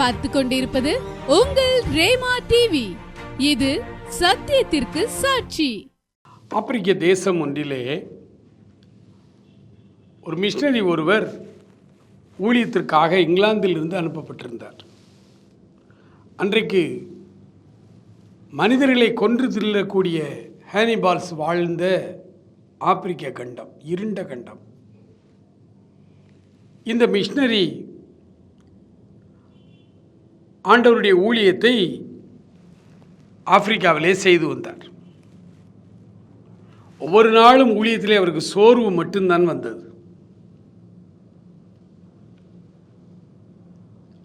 பார்த்து கொண்டிருப்பது உங்கள் ரேமா டிவி இது சத்தியத்திற்கு சாட்சி. ஆப்பிரிக்க தேசம் ஒன்றிலே ஒரு மிஷினரி ஒருவர் ஊழியத்திற்காக இங்கிலாந்திலிருந்து அனுப்பப்பட்டிருந்தார். அன்றைக்கு மனிதர்களை கொன்று தில்லக்கூடிய ஹேனிபால்ஸ் வாழ்ந்த ஆப்பிரிக்க கண்டம் இருண்ட கண்டம். இந்த மிஷினரி ஆண்டவருடைய ஊழியத்தை ஆப்பிரிக்காவிலே செய்து வந்தார். ஒவ்வொரு நாளும் ஊழியத்திலே அவருக்கு சோர்வு மட்டும்தான் வந்தது.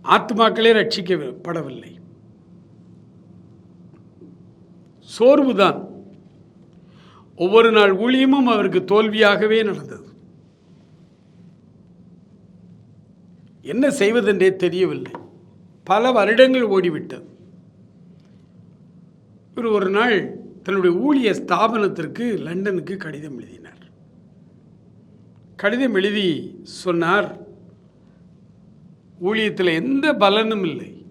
ஆத்மாக்களே ரட்சிக்கப்படவில்லை. சோர்வுதான். ஒவ்வொரு நாள் ஊழியமும் அவருக்கு தோல்வியாகவே நடந்தது. என்ன செய்வதென்றே தெரியவில்லை. பல வருடங்கள் ஓடிவிட்டது. இவர் ஒரு நாள் தன்னுடைய ஊழிய ஸ்தாபனத்திற்கு லண்டனுக்கு கடிதம் எழுதினார். கடிதம் எழுதி சொன்னார் ஊழியத்தில் எந்த பலனும் இல்லை.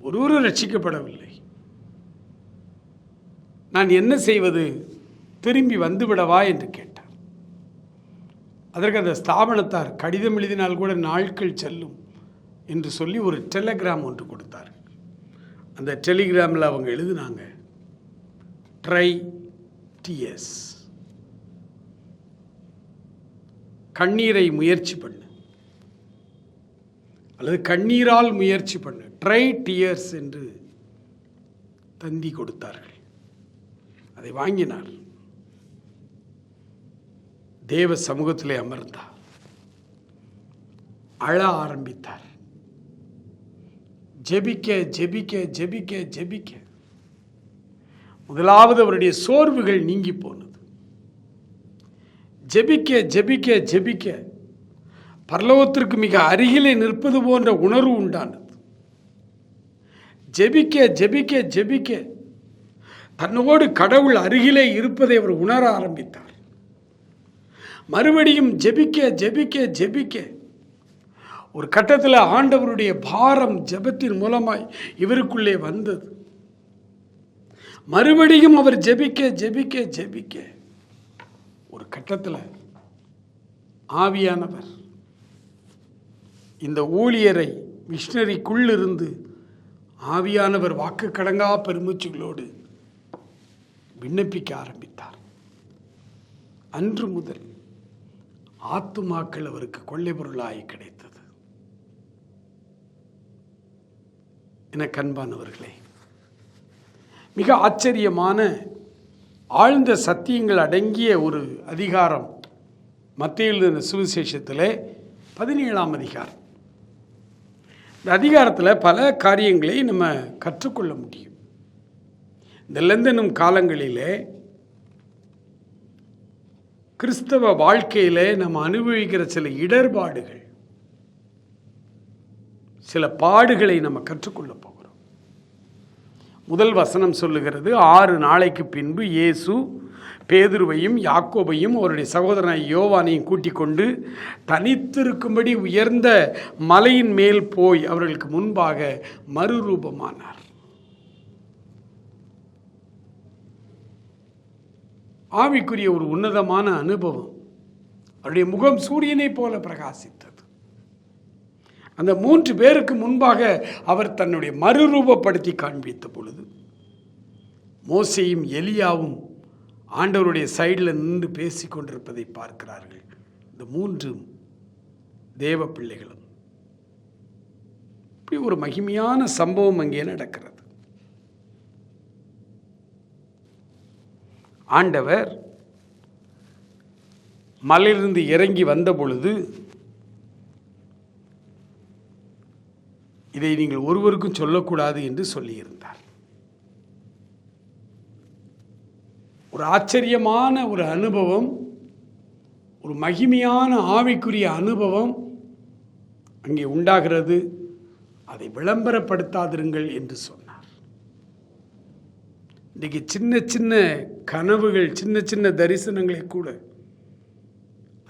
ஒருவரும் ரட்சிக்கப்படவில்லை. நான் என்ன செய்வது? திரும்பி வந்துவிடவா? என்று கேட்டார். அதற்கு அந்த ஸ்தாபனத்தார் கடிதம் எழுதினால் கூட நாட்கள் செல்லும். என்று சொல்லி ஒரு டெலகிராம் ஒன்று கொடுத்தார். அந்த டெலிகிராமில் அவங்க எழுதினாங்க ட்ரை டிஎஸ் கண்ணீரை முயற்சி பண்ணு. அல்லது கண்ணீரால் முயற்சி பண்ணு. ட்ரை டியர்ஸ் என்று தந்தி கொடுத்தார்கள். அதை வாங்கினார். தேவ சமூகத்திலே அமர்ந்தார். அழ ஆரம்பித்தார். ஜெபிக்க ஜெபிக்க ஜெபிக்க ஜெபிக்க. முதலாவது அவருடைய சோர்வுகள் நீங்கி போனது. ஜெபிக்க ஜெபிக்க ஜெபிக்க. பரலோகத்திற்கு மிக அருகிலே நிற்பது போன்ற உணர்வு உண்டானது. ஜெபிக்க ஜெபிக்க ஜெபிக்க. தன்னோடு கடவுள் அருகிலே இருப்பதை அவர் உணர ஆரம்பித்தார். மறுபடியும் ஜெபிக்க ஜெபிக்க ஜெபிக்க. ஒரு கட்டத்தில் ஆண்டவருடைய பாரம் ஜெபத்தின் மூலமாய் இவருக்குள்ளே வந்தது. மறுபடியும் அவர் ஜெபிக்க ஜெபிக்க ஜெபிக்க. ஒரு கட்டத்தில் ஆவியானவர் இந்த ஊழியரை மிஷினரிக்குள்ளிருந்து ஆவியானவர் வாக்கு கடங்கா பெருமூச்சுகளோடு விண்ணப்பிக்க ஆரம்பித்தார். அன்று முதல் ஆத்துமாக்கள் அவருக்கு கொள்ளை பொருளாய் கிடைத்தது. என கண்பானவர்களே. மிக ஆச்சரியமான ஆழ்ந்த சத்தியங்கள் அடங்கிய ஒரு அதிகாரம் மத்தியில் இருந்த சுவிசேஷத்தில் பதினேழாம் அதிகாரம். இந்த அதிகாரத்தில் பல காரியங்களை நம்ம கற்றுக்கொள்ள முடியும். இந்த லந்தனும் காலங்களிலே கிறிஸ்தவ வாழ்க்கையிலே நம்ம அனுபவிக்கிற சில இடர்பாடுகள் சில பாடுகளை நம்ம கற்றுக்கொள்ளப் போகிறோம். முதல் வசனம் சொல்லுகிறது ஆறு நாளைக்கு பின்பு இயேசு பேதுருவையும் யாக்கோபையும் அவருடைய சகோதரனை யோவானையும் கூட்டிக் கொண்டு தனித்திருக்கும்படி உயர்ந்த மலையின் மேல் போய் அவர்களுக்கு முன்பாக மறுரூபமானார். ஆவிக்குரிய ஒரு உன்னதமான அனுபவம். அவருடைய முகம் சூரியனைப் போல பிரகாசித்து அந்த மூன்று பேருக்கு முன்பாக அவர் தன்னுடைய மறுரூபப்படுத்தி காண்பித்த பொழுது மோசையும் எலியாவும் ஆண்டவருடைய சைடில் நின்று பேசி கொண்டிருப்பதை பார்க்கிறார்கள். இந்த மூன்றும் தேவ பிள்ளைகளும். இப்படி ஒரு மகிமையான சம்பவம் அங்கே நடக்கிறது. ஆண்டவர் மலையிலிருந்து இறங்கி வந்த பொழுது இதை நீங்கள் ஒருவருக்கும் சொல்லக்கூடாது என்று சொல்லியிருந்தார். ஒரு ஆச்சரியமான ஒரு அனுபவம் ஒரு மகிமையான ஆவிக்குரிய அனுபவம் அங்கே உண்டாகிறது. அதை விளம்பரப்படுத்தாதிருங்கள் என்று சொன்னார். இன்றைக்கி சின்ன சின்ன கனவுகள் சின்ன சின்ன தரிசனங்களை கூட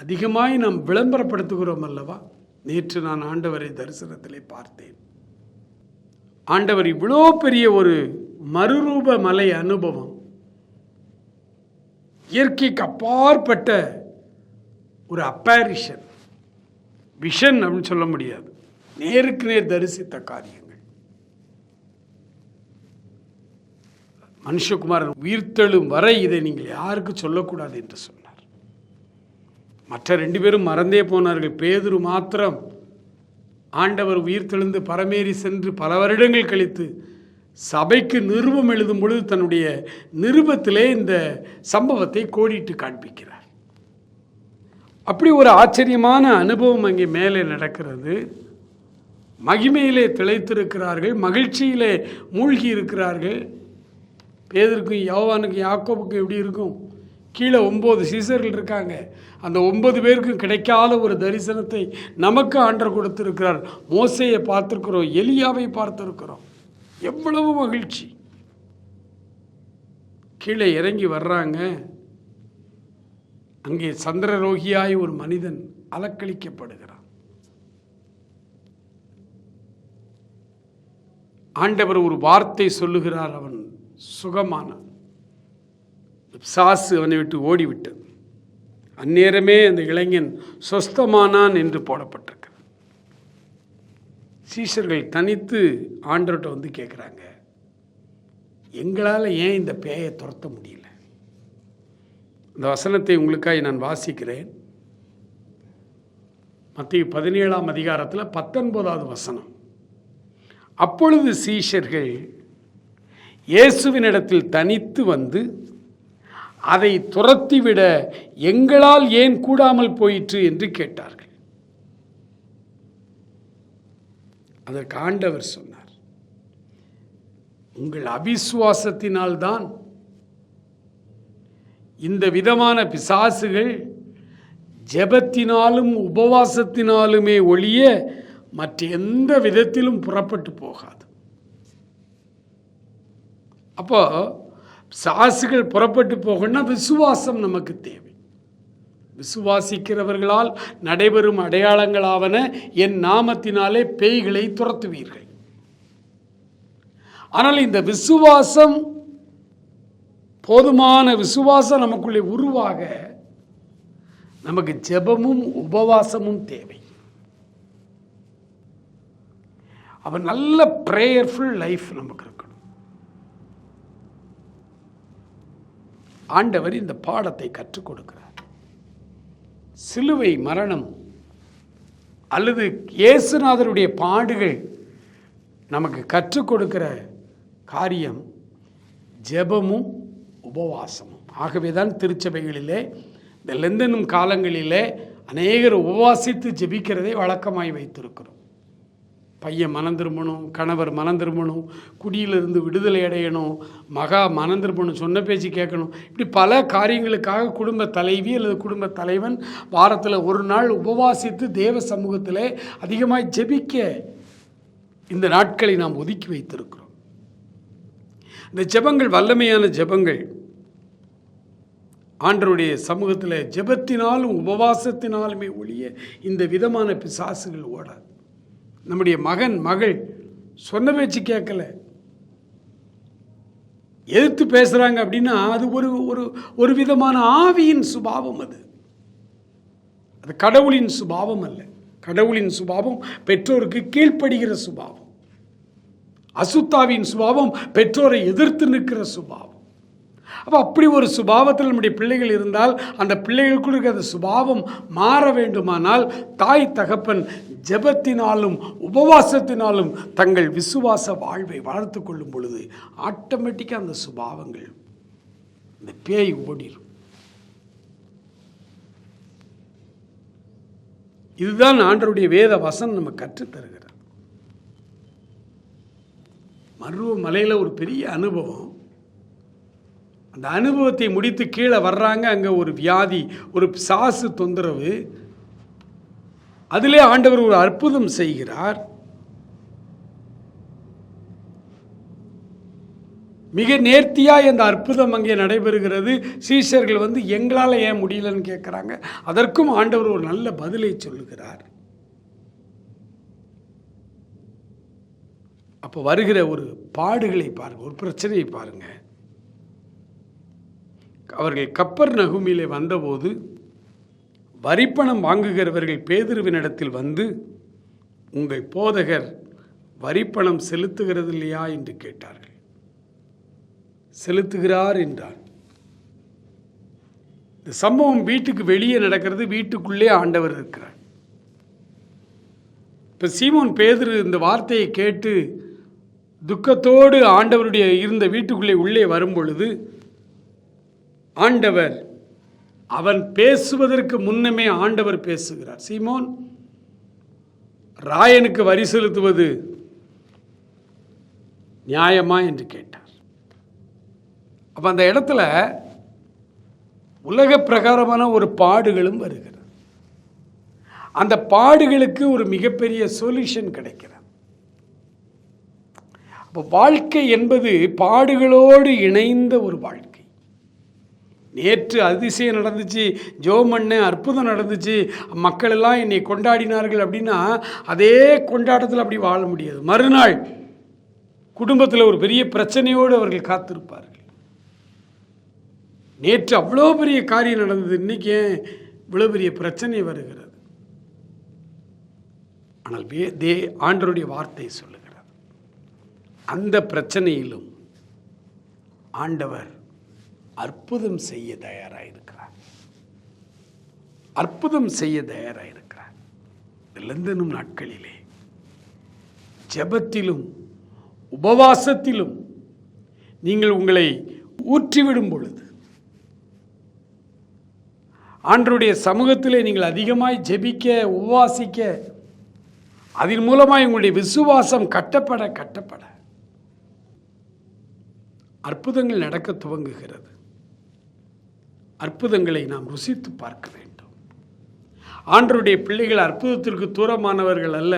அதிகமாய் நாம் விளம்பரப்படுத்துகிறோம் அல்லவா? நேற்று நான் ஆண்டவரை தரிசனத்திலே பார்த்தேன். ஆண்டவர் இவ்வளோ பெரிய ஒரு மறுரூப மலை அனுபவம். இயற்கைக்கு அப்பாற்பட்ட ஒரு அப்பாரிஷன் விஷன் அப்படின்னு சொல்ல முடியாது. நேருக்கு நேர் தரிசித்த காரியங்கள். மனுஷகுமாரன் உயிர்த்தெழும் வரை இதை நீங்கள் யாருக்கு சொல்லக்கூடாது என்று சொன்னார். மற்ற ரெண்டு பேரும் மறந்தே போனார்கள். பேதுரு மாத்திரம் ஆண்டவர் உயிர்த்தெழுந்து பரமேறி சென்று பல வருடங்கள் கழித்து சபைக்கு நிருபம் எழுதும் பொழுது தன்னுடைய நிருபத்திலே இந்த சம்பவத்தை கோடிட்டு காண்பிக்கிறார். அப்படி ஒரு ஆச்சரியமான அனுபவம் அங்கே மேலே நடக்கிறது. மகிமையிலே திளைத்திருக்கிறார்கள் மகிழ்ச்சியிலே மூழ்கி இருக்கிறார்கள் பேதருக்கும் யோவானுக்கும் யாக்கோபுக்கும் எப்படி இருக்கும்? கீழே ஒம்பது சீசர்கள் இருக்காங்க. அந்த ஒன்பது பேருக்கும் கிடைக்காத ஒரு தரிசனத்தை நமக்கு ஆண்டர் கொடுத்திருக்கிறார். மோசையை பார்த்துருக்குறோம் எலியாவை பார்த்துருக்குறோம். எவ்வளவு மகிழ்ச்சி. கீழே இறங்கி வர்றாங்க. அங்கே சந்திரரோகியாய் ஒரு மனிதன் அலக்களிக்கப்படுகிறான் ஆண்டவர் ஒரு வார்த்தை சொல்லுகிறார் அவன் சுகமானான். சாசு அவனை விட்டு ஓடிவிட்டது அந்நேரமே அந்த இளைஞன் சொஸ்தமானான் என்று போடப்பட்டிருக்கிறது சீஷர்கள் தனித்து ஆண்டவர்கிட்ட வந்து கேட்குறாங்க எங்களால் ஏன் இந்த பேயை துரத்த முடியல? இந்த வசனத்தை உங்களுக்காக நான் வாசிக்கிறேன். மத்திய பதினேழாம் அதிகாரத்தில் பத்தொன்பதாவது வசனம். அப்பொழுது சீஷர்கள் இயேசுவினிடத்தில் தனித்து வந்து அதை துரத்திவிட எங்களால் ஏன் கூடாமல் போயிற்று என்று கேட்டார்கள். அதற்கு ஆண்டவர் சொன்னார் உங்கள் அவிசுவாசத்தினால்தான் இந்த விதமான பிசாசுகள் ஜெபத்தினாலும் உபவாசத்தினாலுமே ஒழிய மற்ற எந்த விதத்திலும் புறப்பட்டு போகாது. அப்போ சாசுகள் புறப்பட்டு போகணும்னா விசுவாசம் நமக்கு தேவை. விசுவாசிக்கிறவர்களால் நடைபெறும் அடையாளங்களாவன என் நாமத்தினாலே பேய்களை துரத்துவீர்கள். ஆனால் இந்த விசுவாசம் போதுமான விசுவாசம் நமக்குள்ளே உருவாக நமக்கு ஜெபமும் உபவாசமும் தேவை. அவன் நல்ல ப்ரேயர்ஃபுல் லைஃப் நமக்கு ஆண்டவர் இந்த பாடத்தை கற்றுக் கொடுக்கிறார். சிலுவை மரணம் அல்லது இயேசுநாதருடைய பாடுகள் நமக்கு கற்றுக் கொடுக்கிற காரியம் ஜெபமும் உபவாசமும். ஆகவே தான் திருச்சபைகளிலே இந்த லெந்தனும் காலங்களிலே அநேகர் உபவாசித்து ஜெபிக்கிறதை வழக்கமாய் வைத்திருக்கிறோம். பையன் மனம் திரும்பணும் கணவர் மனம் திரும்பணும் குடியிலிருந்து விடுதலை அடையணும் மகா மனம் திரும்பணும் சொன்ன பேச்சு கேட்கணும். இப்படி பல காரியங்களுக்காக குடும்ப தலைவி அல்லது குடும்ப தலைவன் வாரத்தில் ஒரு நாள் உபவாசித்து தேவ சமூகத்தில் அதிகமாக ஜெபிக்க இந்த நாட்களை நாம் ஒதுக்கி வைத்திருக்கிறோம். இந்த ஜெபங்கள் வல்லமையான ஜெபங்கள். ஆண்டருடைய சமூகத்தில் ஜெபத்தினாலும் உபவாசத்தினாலுமே ஒழிய இந்த விதமான பிசாசுகள் ஓடாது. நம்முடைய மகன் மகள் சொன்ன பேச்சு கேட்கல. எதிர்த்து பேசுகிறாங்க அப்படின்னா அது ஒரு ஒரு ஒரு விதமான ஆவியின் சுபாவம் அது. அது கடவுளின் சுபாவம் அல்ல. கடவுளின் சுபாவம் பெற்றோருக்கு கீழ்ப்படுகிற சுபாவம். அசுத்தாவின் சுபாவம் பெற்றோரை எதிர்த்து நிற்கிற சுபாவம். அப்போ அப்படி ஒரு சுபாவத்தில் நம்முடைய பிள்ளைகள் இருந்தால் அந்த பிள்ளைகளுக்கு இருக்கிற அந்த சுபாவம் மாற வேண்டுமானால் தாய் தகப்பன் ஜெபத்தினாலும் உபவாசத்தினாலும் தங்கள் விசுவாச வாழ்வை வளர்த்து கொள்ளும் பொழுது ஆட்டோமேட்டிக்காக அந்த சுபாவங்கள் இந்த பேய் ஓடிடும் இதுதான் ஆண்டருடைய வேத வசனம் நம்ம கற்றுத்தருகிறார் மருவ மலையில் ஒரு பெரிய அனுபவம். அந்த அனுபவத்தை முடித்து கீழே வர்றாங்க அங்கே ஒரு வியாதி ஒரு சாசு தொந்தரவு. அதிலே ஆண்டவர் ஒரு அற்புதம் செய்கிறார். மிக நேர்த்தியாக இந்த அற்புதம் அங்கே நடைபெறுகிறது. சீஷர்கள் வந்து எங்களால் ஏன் முடியலன்னு கேட்குறாங்க அதற்கும் ஆண்டவர் ஒரு நல்ல பதிலை சொல்லுகிறார். அப்போ வருகிற ஒரு பாடுகளை பாருங்கள் ஒரு பிரச்சனையை பாருங்கள் அவர்கள் கப்பர் நகுமிலே வந்தபோது வரிப்பணம் வாங்குகிறவர்கள் பேதுருவினிடத்தில் வந்து உங்கள் போதகர் வரிப்பணம் செலுத்துகிறது இல்லையா என்று கேட்டார்கள். செலுத்துகிறார் என்றார் இந்த சம்பவம் வீட்டுக்கு வெளியே நடக்கிறது வீட்டுக்குள்ளே ஆண்டவர் இருக்கிறார். இப்போ சீமோன் பேதுரு இந்த வார்த்தையை கேட்டு துக்கத்தோடு ஆண்டவருடைய இருந்த வீட்டுக்குள்ளே உள்ளே வரும் பொழுது ஆண்டவர் அவன் பேசுவதற்கு முன்னமே ஆண்டவர் பேசுகிறார். சீமோன் ராயனுக்கு வரி செலுத்துவது நியாயமா என்று கேட்டார். அப்போ அந்த இடத்துல உலக பிரகாரமான ஒரு பாடுகளும் வருகிறது. அந்த பாடுகளுக்கு ஒரு மிகப்பெரிய சொல்யூஷன் கிடைக்கிறது. அப்போ வாழ்க்கை என்பது பாடுகளோடு இணைந்த ஒரு வாழ்க்கை. நேற்று அதிசயம் நடந்துச்சு ஜோமண்ண அற்புதம் நடந்துச்சு. மக்கள் எல்லாம் என்னை கொண்டாடினார்கள் அப்படின்னா அதே கொண்டாட்டத்தில் அப்படி வாழ முடியாது. மறுநாள் குடும்பத்தில் ஒரு பெரிய பிரச்சனையோடு அவர்கள் காத்திருப்பார்கள். நேற்று அவ்வளோ பெரிய காரியம் நடந்தது இன்னைக்கு ஏன் இவ்வளோ பெரிய பிரச்சனை வருகிறது? ஆனால் தே ஆண்டருடைய வார்த்தை சொல்லுகிறது. அந்த பிரச்சனையிலும் ஆண்டவர் அற்புதம் செய்ய தயாராக இருக்கிறார் அற்புதம் செய்ய தயாராக இருக்கிறார் லந்தனும் நாட்களிலே ஜெபத்திலும் உபவாசத்திலும் நீங்கள் உங்களை ஊற்றிவிடும் பொழுது ஆண்டருடைய சமூகத்திலே நீங்கள் அதிகமாய் ஜெபிக்க உபவாசிக்க அதன் மூலமாய் உங்களுடைய விசுவாசம் கட்டப்பட கட்டப்பட. அற்புதங்கள் நடக்க துவங்குகிறது. அற்புதங்களை நாம் ருசித்து பார்க்க வேண்டும். ஆண்டருடைய பிள்ளைகள் அற்புதத்திற்கு தூரமானவர்கள் அல்ல.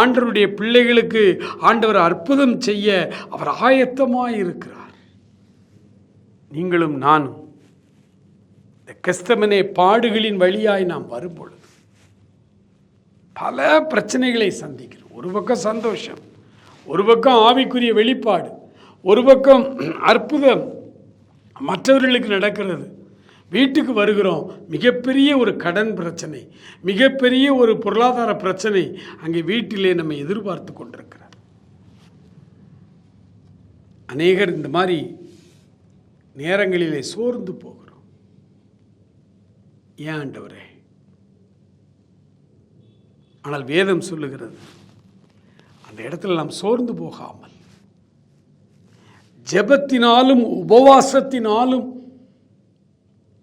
ஆண்டருடைய பிள்ளைகளுக்கு ஆண்டவர் அற்புதம் செய்ய அவர் ஆயத்தமாக இருக்கிறார். நீங்களும் நானும் இந்த கிறிஸ்தவனே பாடுகளின் வழியாய் நாம் வரும்பொழுது பல பிரச்சனைகளை சந்திக்கிறோம். ஒரு பக்கம் சந்தோஷம் ஒரு பக்கம் ஆவிக்குரிய வெளிப்பாடு ஒரு பக்கம் அற்புதம் மற்றவர்களுக்கு நடக்கிறது. வீட்டுக்கு வருகிறோம். மிகப்பெரிய ஒரு கடன் பிரச்சனை மிகப்பெரிய ஒரு பொருளாதார பிரச்சனை அங்கே வீட்டிலே நம்ம எதிர்பார்த்து கொண்டிருக்கிறார். அநேகர் இந்த மாதிரி நேரங்களிலே சோர்ந்து போகிறோம். ஏன் ஆண்டவரே? ஆனால் வேதம் சொல்லுகிறது அந்த இடத்துல நாம் சோர்ந்து போகாமல் ஜெபத்தினாலும் உபவாசத்தினாலும்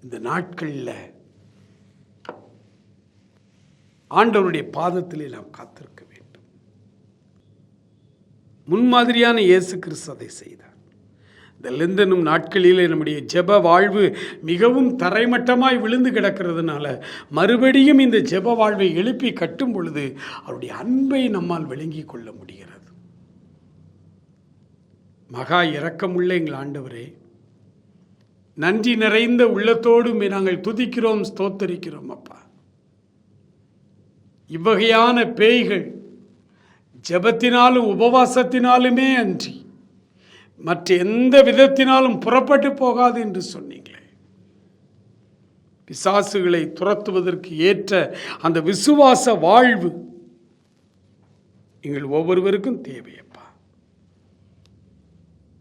இந்த நாட்களில் ஆண்டவருடைய பாதத்திலே நாம் காத்திருக்க வேண்டும். முன்மாதிரியான இயேசு கிறிஸ்து அதை செய்தார். இந்த லெந்தனும் நாட்களிலே நம்முடைய ஜெப வாழ்வு மிகவும் தரைமட்டமாய் விழுந்து கிடக்கிறதுனால மறுபடியும் இந்த ஜெப வாழ்வை எழுப்பி கட்டும் பொழுது அவருடைய அன்பை நம்மால் விளங்கி கொள்ள முடிகிறது. மகா இரக்கமுள்ள எங்கள் ஆண்டவரே. நன்றி நிறைந்த உள்ளத்தோடு நாங்கள் துதிக்கிறோம் ஸ்தோத்தரிக்கிறோம் அப்பா. இவ்வகையான பேய்கள் ஜெபத்தினாலும் உபவாசத்தினாலுமே அன்றி மற்ற எந்த விதத்தினாலும் புறப்பட்டு போகாது என்று சொன்னீங்களே. பிசாசுகளை துரத்துவதற்கு ஏற்ற அந்த விசுவாச வாழ்வு எங்கள் ஒவ்வொருவருக்கும் தேவையப்பா.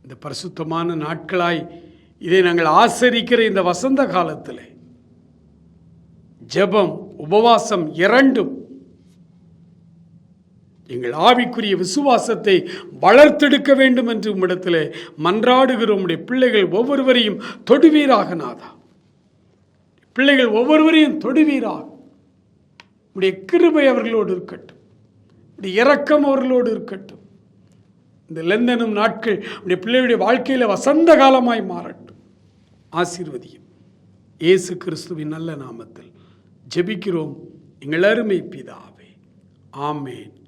இந்த பரிசுத்தமான நாட்களாய் இதை நாங்கள் ஆசரிக்கிற இந்த வசந்த காலத்தில். ஜெபம் உபவாசம் இரண்டும் எங்கள் ஆவிக்குரிய விசுவாசத்தை வளர்த்தெடுக்க வேண்டும் என்று உம்மிடத்தில் மன்றாடுகிற உம்முடைய பிள்ளைகள் ஒவ்வொருவரையும் தொடுவீராக நாதா. பிள்ளைகள் ஒவ்வொருவரையும் தொடுவீராக. உடைய கிருபை அவர்களோடு இருக்கட்டும். உடைய அவர்களோடு இருக்கட்டும். இந்த லெந்தனும் நாட்கள் உடைய பிள்ளையுடைய வாழ்க்கையில் வசந்த காலமாய் மாறட்டும். ஆசீர்வதியும். இயேசு கிறிஸ்துவின் நல்ல நாமத்தில் ஜெபிக்கிறோம். எங்கள் அருமை பிதாவே. ஆமேன்.